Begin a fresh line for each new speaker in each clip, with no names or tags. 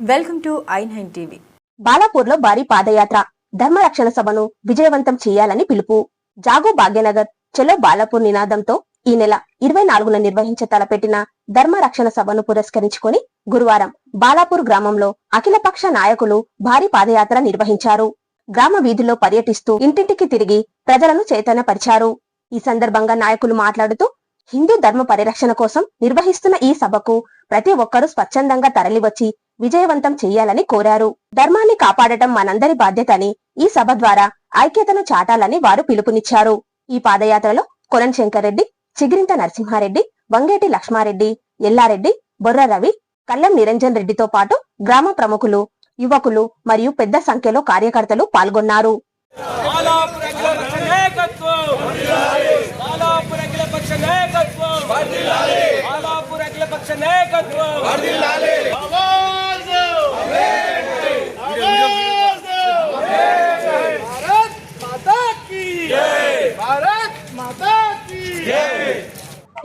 Welcome to I nine TV.
బాలాపూర్లో భారీ పాదయాత్ర ధర్మరక్షణ సభను విజయవంతం చేయాలని పిలుపు. జాగో భాగ్యనగర్ చలో బాలాపూర్ నినాదంతో ఈ నెల ఇరవై నాలుగున నిర్వహించ తలపెట్టిన ధర్మరక్షణ సభను పురస్కరించుకొని గురువారం బాలాపూర్ గ్రామంలో అఖిలపక్ష నాయకులు భారీ పాదయాత్ర నిర్వహించారు. గ్రామ వీధుల్లో పర్యటిస్తూ ఇంటింటికి తిరిగి ప్రజలను చైతన్యపరిచారు. ఈ సందర్భంగా నాయకులు మాట్లాడుతూ హిందూ ధర్మ పరిరక్షణ కోసం నిర్వహిస్తున్న ఈ సభకు ప్రతి ఒక్కరూ స్వచ్ఛందంగా తరలివచ్చి విజయవంతం చేయాలని కోరారు. ధర్మాన్ని కాపాడటం మనందరి బాధ్యత అని ఈ సభ ద్వారా ఐక్యతను చాటాలని వారు పిలుపునిచ్చారు. ఈ పాదయాత్రలో కొనన్ శంకర్రెడ్డి చిగిరింత నరసింహారెడ్డి వంగేటి లక్ష్మారెడ్డి ఎల్లారెడ్డి బొర్ర రవి కల్లం నిరంజన్ రెడ్డితో పాటు గ్రామ ప్రముఖులు యువకులు మరియు పెద్ద సంఖ్యలో కార్యకర్తలు పాల్గొన్నారు.
పక్ష నాయకత్వం!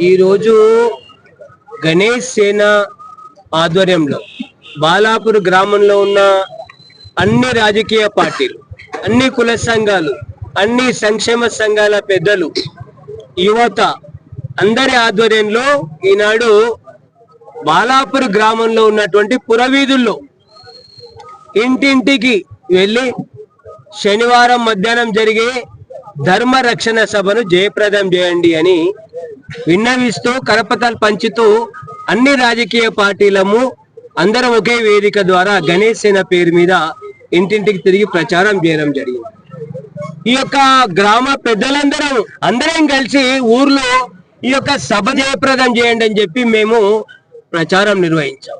ఈరోజు గణేష్ సేన ఆధ్వర్యంలో బాలాపూర్ గ్రామంలో ఉన్న అన్ని రాజకీయ పార్టీలు అన్ని కుల సంఘాలు అన్ని సంక్షేమ సంఘాల పెద్దలు యువత అందరి ఆధ్వర్యంలో ఈనాడు బాలాపూర్ గ్రామంలో ఉన్నటువంటి పురవీధుల్లో ఇంటింటికి వెళ్ళి శనివారం మధ్యాహ్నం జరిగే ధర్మ రక్షణ సభను జయప్రదం చేయండి అని విన్నవిస్తూ కరపతాలు పంచుతూ అన్ని రాజకీయ పార్టీలము అందరం ఒకే వేదిక ద్వారా గణేష్ సేన పేరు మీద ఇంటింటికి తిరిగి ప్రచారం చేయడం జరిగింది. ఈ యొక్క గ్రామ పెద్దలందరం అందరం కలిసి ఊర్లో ఈ యొక్క సభ జయప్రదం చేయండి అని చెప్పి మేము ప్రచారం నిర్వహించాం.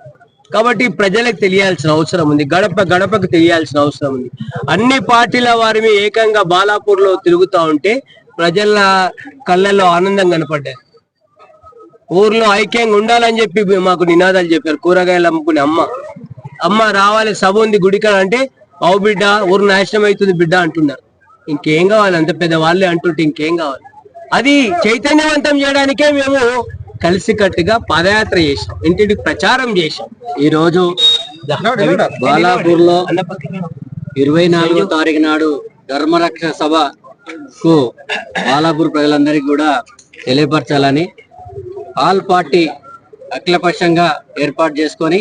కాబట్టి ప్రజలకు తెలియాల్సిన అవసరం ఉంది. గడప గడపకు తెలియాల్సిన అవసరం ఉంది. అన్ని పార్టీల వారిని ఏకంగా బాలాపూర్లో తిరుగుతా ఉంటే ప్రజల కళ్ళల్లో ఆనందం కనపడ్డాయి. ఊర్లో ఐక్యంగా ఉండాలని చెప్పి మాకు నినాదాలు చెప్పారు. కూరగాయలు అమ్ముకునే అమ్మ. అమ్మ రావాలి సభ ఉంది గుడికాడ అంటే అవు బిడ్డ ఊరు నాశనం అవుతుంది బిడ్డ అంటున్నారు ఇంకేం కావాలి? అంత పెద్ద వాళ్ళే అంటుంటే ఇంకేం కావాలి? అది చైతన్యవంతం చేయడానికే మేము కలిసికట్టుగా పాదయాత్ర చేసాం ఇంటింటికి ప్రచారం చేసాం ఈ రోజు
బాలాపూర్లో ఇరవై నాలుగో తారీఖు నాడు ధర్మరక్షణ సభకు బాలాపూర్ ప్రజలందరికీ కూడా తెలియపరచాలని ఆల్ పార్టీ అఖిలపక్షంగా ఏర్పాటు చేసుకొని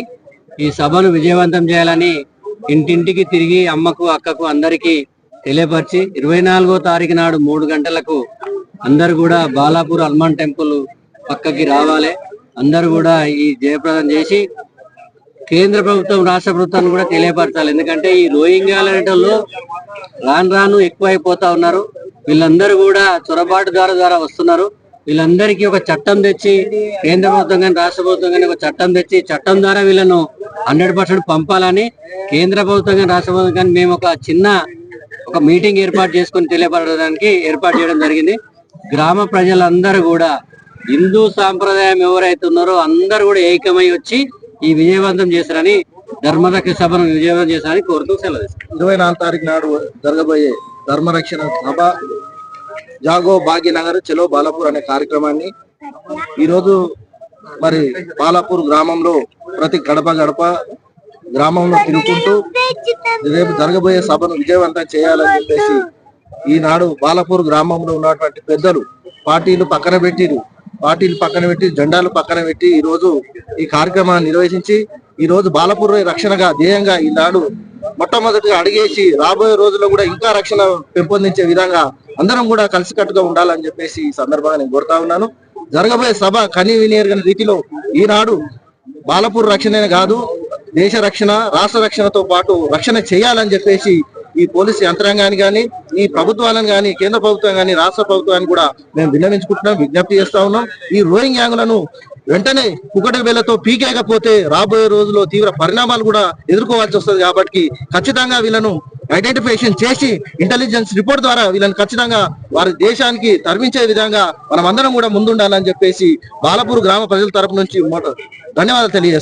ఈ సభను విజయవంతం చేయాలని ఇంటింటికి తిరిగి అమ్మకు అక్కకు అందరికీ తెలియపరిచి ఇరవై నాలుగో తారీఖు నాడు మూడు గంటలకు అందరు కూడా బాలాపూర్ హనుమాన్ టెంపుల్ పక్కకి రావాలి. అందరు కూడా ఈ జయప్రదం చేసి కేంద్ర ప్రభుత్వం రాష్ట్ర ప్రభుత్వాన్ని కూడా తెలియపరచాలి. ఎందుకంటే ఈ రోహింగ్యాల అనేటోళ్ళు రాను రాను ఎక్కువైపోతా ఉన్నారు. వీళ్ళందరూ కూడా చొరబాటుదారు ద్వారా వస్తున్నారు. వీళ్ళందరికీ ఒక చట్టం తెచ్చి కేంద్ర ప్రభుత్వం కానీ రాష్ట్ర ప్రభుత్వం కానీ ఒక చట్టం తెచ్చి చట్టం ద్వారా వీళ్ళను హండ్రెడ్ పర్సెంట్ పంపాలని కేంద్ర ప్రభుత్వం కానీ రాష్ట్ర ప్రభుత్వం కానీ మేము ఒక చిన్న ఒక మీటింగ్ ఏర్పాటు చేసుకొని తెలియపడడానికి ఏర్పాటు చేయడం జరిగింది. గ్రామ ప్రజలందరూ కూడా హిందూ సాంప్రదాయం ఎవరైతే ఉన్నారో అందరూ కూడా ఏకమై వచ్చి ఈ విజయవంతం చేశారని ధర్మరక్ష సభను విజయవంతం చేశారని కోరుతూ సెలవు
ఇరవై నాలుగు తారీఖు నాడు జరగబోయే ధర్మరక్షణ సభ జాగో భాగ్యనగర్ చలో బాలాపూర్ అనే కార్యక్రమాన్ని ఈరోజు మరి బాలాపూర్ గ్రామంలో ప్రతి గడప గడప గ్రామంలో తిరుగుకుంటూ రేపు జరగబోయే సభను విజయవంతం చేయాలని చెప్పేసి ఈనాడు బాలాపూర్ గ్రామంలో ఉన్నటువంటి పెద్దలు పార్టీలు పక్కన పెట్టిరు. పార్టీలు పక్కన పెట్టి జెండాలు పక్కన పెట్టి ఈ రోజు ఈ కార్యక్రమాన్ని నిర్వహించి ఈ రోజు బాలపూర్ రక్షణగా ధ్యేయంగా ఈనాడు మొట్టమొదటిగా అడిగేసి రాబోయే రోజుల్లో కూడా ఇంకా రక్షణ పెంపొందించే విధంగా అందరం కూడా కలిసికట్టుగా ఉండాలని చెప్పేసి ఈ సందర్భంగా నేను కోరుతా ఉన్నాను. జరగబోయే సభ కనీ వినియర్గని రీతిలో ఈనాడు బాలపూర్ రక్షణనే కాదు దేశ రక్షణ రాష్ట్ర రక్షణతో పాటు రక్షణ చేయాలని చెప్పేసి ఈ పోలీసు యంత్రాంగాన్ని కానీ ఈ ప్రభుత్వాలను కానీ కేంద్ర ప్రభుత్వం కానీ రాష్ట్ర ప్రభుత్వాన్ని కూడా మేము విన్నవించుకుంటున్నాం విజ్ఞప్తి చేస్తా ఉన్నాం. ఈ రోయింగ్ యాంగులను వెంటనే కుకటి వేలతో పీకేయకపోతే రాబోయే రోజుల్లో తీవ్ర పరిణామాలు కూడా ఎదుర్కోవాల్సి వస్తుంది కాబట్టి ఖచ్చితంగా వీళ్ళను ఐడెంటిఫికేషన్ చేసి ఇంటెలిజెన్స్ రిపోర్ట్ ద్వారా వీళ్ళని ఖచ్చితంగా వారి దేశానికి తరలించే విధంగా మనం అందరం కూడా ముందుండాలని చెప్పేసి బాలపూర్ గ్రామ ప్రజల తరపు నుంచి ధన్యవాదాలు తెలియజేస్తాం